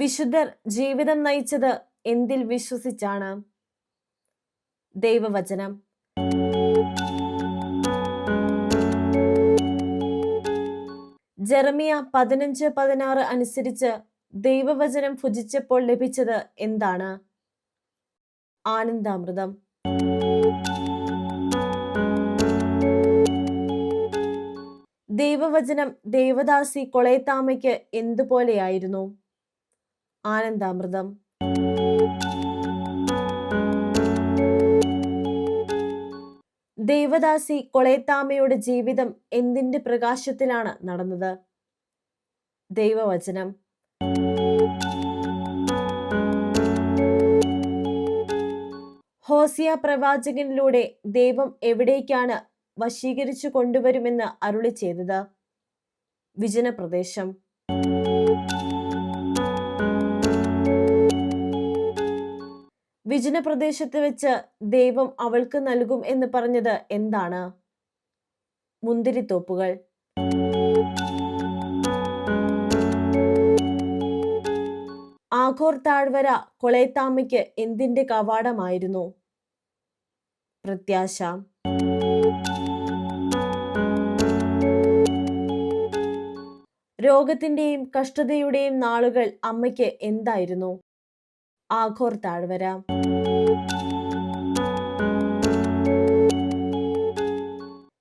വിശുദ്ധർ ജീവിതം നയിച്ചത് എന്തിൽ വിശ്വസിച്ചാണ്? ദൈവവചനം. ജെറമിയ പതിനഞ്ച് പതിനാറ് അനുസരിച്ച് ദൈവവചനം ഭുജിച്ചപ്പോൾ ലഭിച്ചത് എന്താണ്? ആനന്ദാമൃതം. ദൈവവചനം ദേവദാസി കൊളയത്താമയ്ക്ക് എന്തുപോലെയായിരുന്നു? ആനന്ദാമൃതം. ദേവദാസി കൊളേത്താമയുടെ ജീവിതം എന്തിന്റെ പ്രകാശത്തിലാണ് നടന്നത്? ദൈവവചനം. ഹോസിയ പ്രവാചകനിലൂടെ ദൈവം എവിടേക്കാണ് വശീകരിച്ചു കൊണ്ടുവരുമെന്ന് അരുളി ചെയ്തത്? വിജനപ്രദേശം. വിജനപ്രദേശത്ത് വെച്ച് ദൈവം അവൾക്ക് നൽകും എന്ന് പറഞ്ഞത് എന്താണ്? മുന്തിരിത്തോപ്പുകൾ. ആഘോർ താഴ്വര കൊളയത്താമയ്ക്ക് എന്തിന്റെ കവാടമായിരുന്നു? പ്രത്യാശ. രോഗത്തിന്റെയും കഷ്ടതയുടെയും നാളുകൾ അമ്മയ്ക്ക് എന്തായിരുന്നു? ആഘോർ താഴ്വര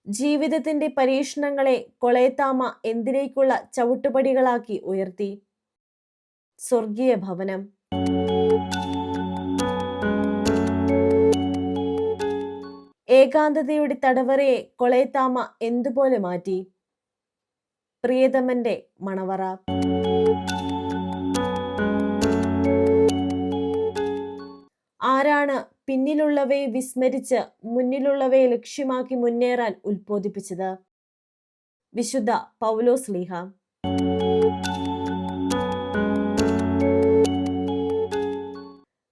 ജീവിതത്തിന്റെ പരീക്ഷണങ്ങളെ കൊളയത്താമ എന്തിനേക്കുള്ള ചവിട്ടുപടികളാക്കി ഉയർത്തി. സ്വർഗീയ ഭവനം. ഏകാന്തതയുടെ തടവറയെ കൊളയത്താമ എന്തുപോലെ മാറ്റി? പ്രിയതമന്റെ മണവറ. ആരാണ് പിന്നിലുള്ളവയെ വിസ്മരിച്ച് മുന്നിലുള്ളവയെ ലക്ഷ്യമാക്കി മുന്നേറാൻ ഉത്ബോധിപ്പിച്ചത്? വിശുദ്ധ പൗലോസ് ലീഹ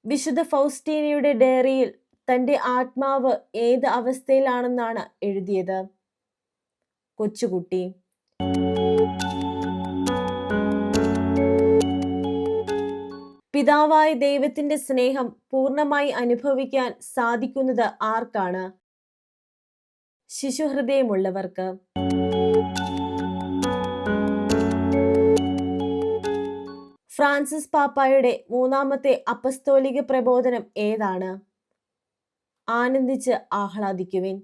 വിശുദ്ധ ഫൗസ്റ്റീനയുടെ ഡയറിയിൽ തന്റെ ആത്മാവ് ഏത് അവസ്ഥയിലാണെന്നാണ് എഴുതിയത്? കൊച്ചുകുട്ടി. പിതാവായ ദൈവത്തിന്റെ സ്നേഹം പൂർണമായി അനുഭവിക്കാൻ സാധിക്കുന്നത് ആർക്കാണ്? ശിശുഹൃദയമുള്ളവർക്ക്. ഫ്രാൻസിസ് പാപ്പായുടെ മൂന്നാമത്തെ അപ്പസ്തോലിക പ്രബോധനം ഏതാണ്? ആനന്ദിച്ച് ആഹ്ലാദിക്കുവിൻ.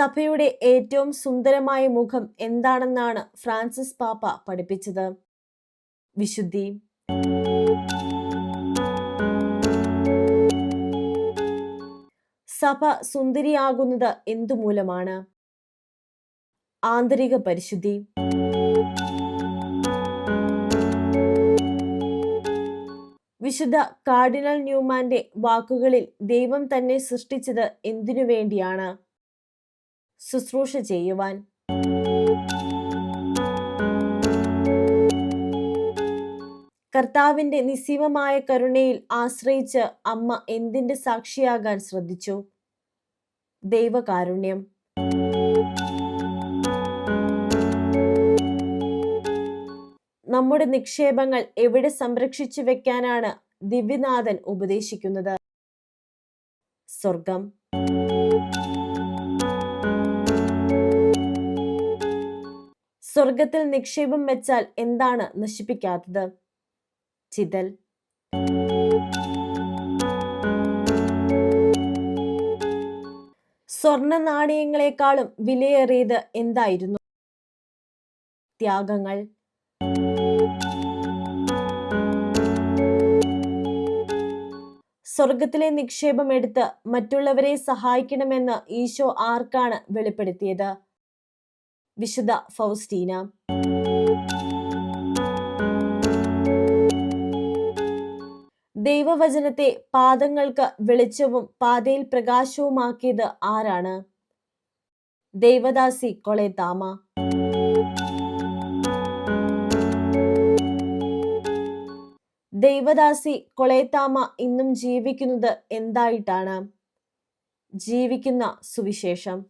സഭയുടെ ഏറ്റവും സുന്ദരമായ മുഖം എന്താണെന്നാണ് ഫ്രാൻസിസ് പാപ്പ പഠിപ്പിച്ചത്? വിശുദ്ധി. സഭ സുന്ദരിയാകുന്നത് എന്തുമൂലമാണ്? ആന്തരിക പരിശുദ്ധി. വിശുദ്ധ കാർഡിനൽ ന്യൂമാന്റെ വാക്കുകളിൽ ദൈവം തന്നെ സൃഷ്ടിച്ചത് എന്തിനു വേണ്ടിയാണ്? ശുശ്രൂഷ ചെയ്യുവാൻ. കർത്താവിന്റെ നിസ്സീമമായ കരുണയിൽ ആശ്രയിച്ച് അമ്മ എന്തിന്റെ സാക്ഷിയാകാൻ ശ്രദ്ധിച്ചു? ദൈവകാരുണ്യം. നമ്മുടെ നിക്ഷേപങ്ങൾ എവിടെ സംരക്ഷിച്ചു വെക്കാനാണ് ദിവ്യനാഥൻ ഉപദേശിക്കുന്നത്? സ്വർഗം സ്വർഗത്തിൽ നിക്ഷേപം വെച്ചാൽ എന്താണ് നശിപ്പിക്കാത്തത്? ചിതൽ. സ്വർണ നാണയങ്ങളെക്കാളും വിലയേറിയത് എന്തായിരുന്നു? ത്യാഗങ്ങൾ. സ്വർഗത്തിലെ നിക്ഷേപം എടുത്ത് മറ്റുള്ളവരെ സഹായിക്കണമെന്ന് ഈശോ ആർക്കാണ് വെളിപ്പെടുത്തിയത്? വിശുദ്ധ ഫൗസ്റ്റീന. ദൈവവചനത്തെ പാദങ്ങൾക്ക് വെളിച്ചവും പാതയിൽ പ്രകാശവുമാക്കിയത് ആരാണ്? ദേവദാസി കൊളേതാമ ദൈവദാസി കൊളേത്താമ ഇന്നും ജീവിക്കുന്നത് എന്തായിട്ടാണ്? ജീവിക്കുന്ന സുവിശേഷം.